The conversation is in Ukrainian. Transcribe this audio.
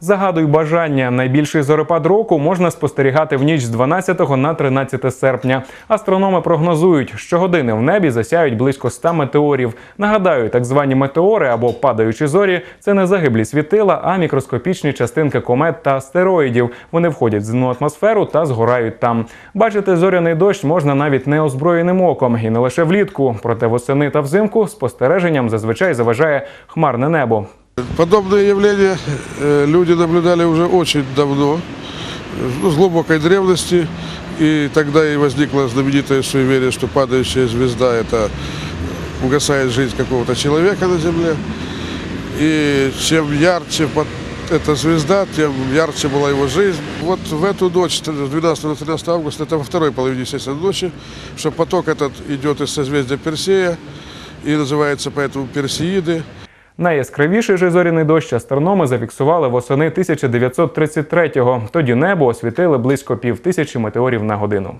Загадуй бажання. Найбільший зорепад року можна спостерігати в ніч з 12 на 13 серпня. Астрономи прогнозують, що години в небі засяють близько 100 метеорів. Нагадаю, так звані метеори або падаючі зорі це не загиблі світила, а мікроскопічні частинки комет та астероїдів. Вони входять в земну атмосферу та згорають там. Бачити зоряний дощ можна навіть неозброєним оком, і не лише влітку. Проте восени та взимку спостереженням зазвичай заважає хмарне небо. Подобные явления э, люди наблюдали уже очень давно, ну, с глубокой древности. И тогда и возникло знаменитое суеверие, что падающая звезда – это угасает жизнь какого-то человека на Земле. И чем ярче эта звезда, тем ярче была его жизнь. Вот в эту ночь, с 12 на 13 августа, это во второй половине, естественно, ночи, что поток этот идет из созвездия Персея и называется поэтому Персеиды. Найяскравіший же зоряний дощ астрономи зафіксували восени 1933-го. Тоді небо освітили близько пів тисячі метеорів на годину.